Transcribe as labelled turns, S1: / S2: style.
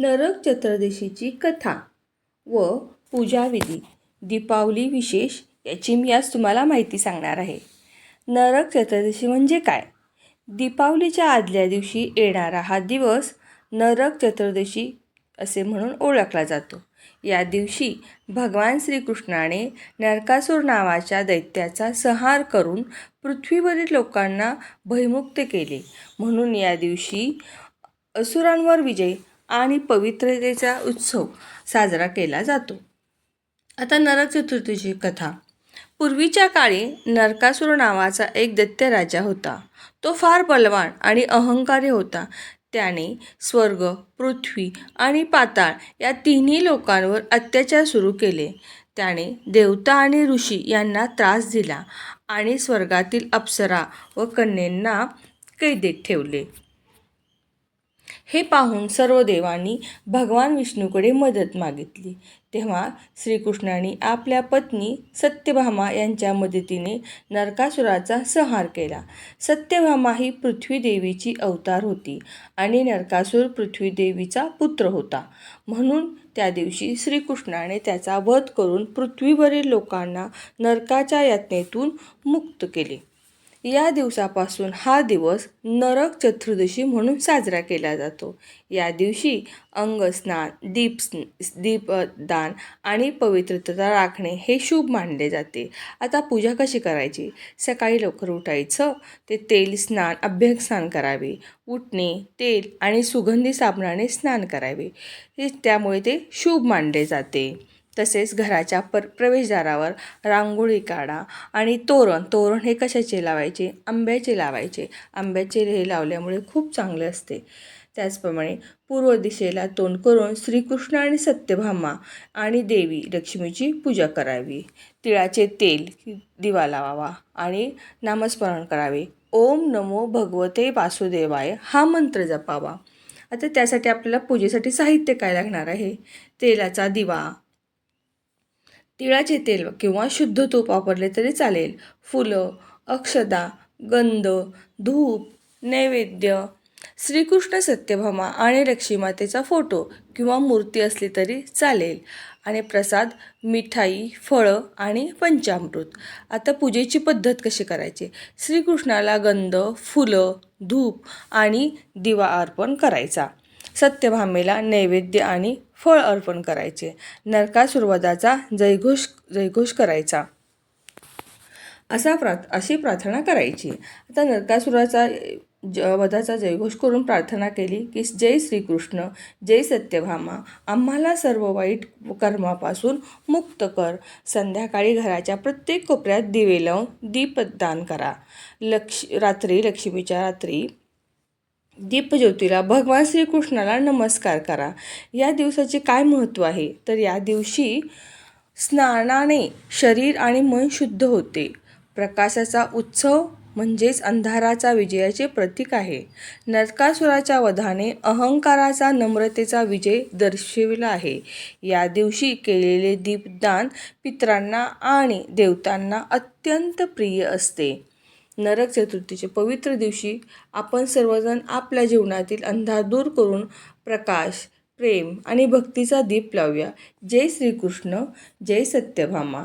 S1: नरक चतुर्दशीची कथा व पूजाविधी दीपावली विशेष याची मी आज तुम्हाला माहिती सांगणार आहे. नरक चतुर्दशी म्हणजे काय? दीपावलीच्या आदल्या दिवशी येणारा हा दिवस नरक चतुर्दशी असे म्हणून ओळखला जातो. या दिवशी भगवान श्रीकृष्णाने नरकासूर नावाच्या दैत्याचा संहार करून पृथ्वीवरील लोकांना भयमुक्त केले. म्हणून या दिवशी असुरांवर विजय आणि पवित्रतेचा उत्सव साजरा केला जातो. आता नरक चतुर्थीची कथा. पूर्वीच्या काळी नरकासूर नावाचा एक दैत्य राजा होता. तो फार बलवान आणि अहंकारी होता. त्याने स्वर्ग पृथ्वी आणि पाताळ या तिन्ही लोकांवर अत्याचार सुरू केले. त्याने देवता आणि ऋषी यांना त्रास दिला आणि स्वर्गातील अप्सरा व कन्यांना कैदेत ठेवले. हे पाहून सर्व देवांनी भगवान विष्णूकडे मदत मागितली. तेव्हा श्रीकृष्णाने आपल्या पत्नी सत्यभामा यांच्या मदतीने नरकासुराचा संहार केला. सत्यभामा ही पृथ्वीदेवीची अवतार होती आणि नरकासूर पृथ्वीदेवीचा पुत्र होता. म्हणून त्या दिवशी श्रीकृष्णाने त्याचा वध करून पृथ्वीवरील लोकांना नरकाच्या यातनेतून मुक्त केले. या दिवसापासून हा दिवस नरक चतुर्दशी म्हणून साजरा केला जातो. या दिवशी अंगस्नान दीप दीपदान आणि पवित्रता राखणे हे शुभ मानले जाते. आता पूजा कशी करायची? सकाळी लवकर उठायचं ते तेल स्नान अभ्यंगस्नान करावे. उठणे तेल आणि सुगंधी साबणाने स्नान करावे. त्यामुळे ते शुभ मानले जाते. तसेच घराच्या पर प्रवेशद्वारावर रांगोळी काढा आणि तोरण तोरण हे कशाचे लावायचे? आंब्याचे लावायचे. आंब्याचे हे लावल्यामुळे खूप चांगले असते. त्याचप्रमाणे पूर्व दिशेला तोंड करून श्रीकृष्ण आणि सत्यभामा आणि देवी लक्ष्मीची पूजा करावी. तिळाचे तेल दिवा लावावा आणि नामस्मरण करावे. ओम नमो भगवते वासुदेवाय हा मंत्र जपावा. आता त्यासाठी आपल्याला पूजेसाठी साहित्य काय लागणार आहे? तेलाचा दिवा तिळाचे तेल किंवा शुद्ध तूप वापरले तरी चालेल. फुलं अक्षदा गंध धूप नैवेद्य श्रीकृष्ण सत्यभामा आणि लक्ष्मीमातेचा फोटो किंवा मूर्ती असली तरी चालेल. आणि प्रसाद मिठाई फळं आणि पंचामृत. आता पूजेची पद्धत कशी करायची? श्रीकृष्णाला गंध फुलं धूप आणि दिवा अर्पण करायचा. सत्यभामेला नैवेद्य आणि फळ अर्पण करायचे. नरकासुरवधाचा जयघोष जयघोष करायचा. असा प्रार्थ अशी प्रार्थना करायची. आता नरकासुराचा ज वधाचा जयघोष करून प्रार्थना केली की जय श्रीकृष्ण जय सत्यभामा आम्हाला सर्व वाईट कर्मापासून मुक्त कर. संध्याकाळी घराच्या प्रत्येक कोपऱ्यात दिवे लावून दीपदान करा. लक्ष रात्री लक्ष्मीच्या रात्री दीपज्योतीला भगवान श्रीकृष्णाला नमस्कार करा. या दिवसाचे काय महत्त्व आहे? तर या दिवशी स्नानाने शरीर आणि मन शुद्ध होते. प्रकाशाचा उत्सव म्हणजेच अंधाराचा विजयाचे प्रतीक आहे. नरकासुराच्या वधाने अहंकाराचा नम्रतेचा विजय दर्शविला आहे. या दिवशी केलेले दीपदान पित्रांना आणि देवतांना अत्यंत प्रिय असते. नरक चतुर्थीच्या पवित्र दिवशी आपण सर्वजण आपल्या जीवनातील अंधार दूर करून प्रकाश प्रेम आणि भक्तीचा दीप लावूया. जय श्रीकृष्ण जय सत्यभामा.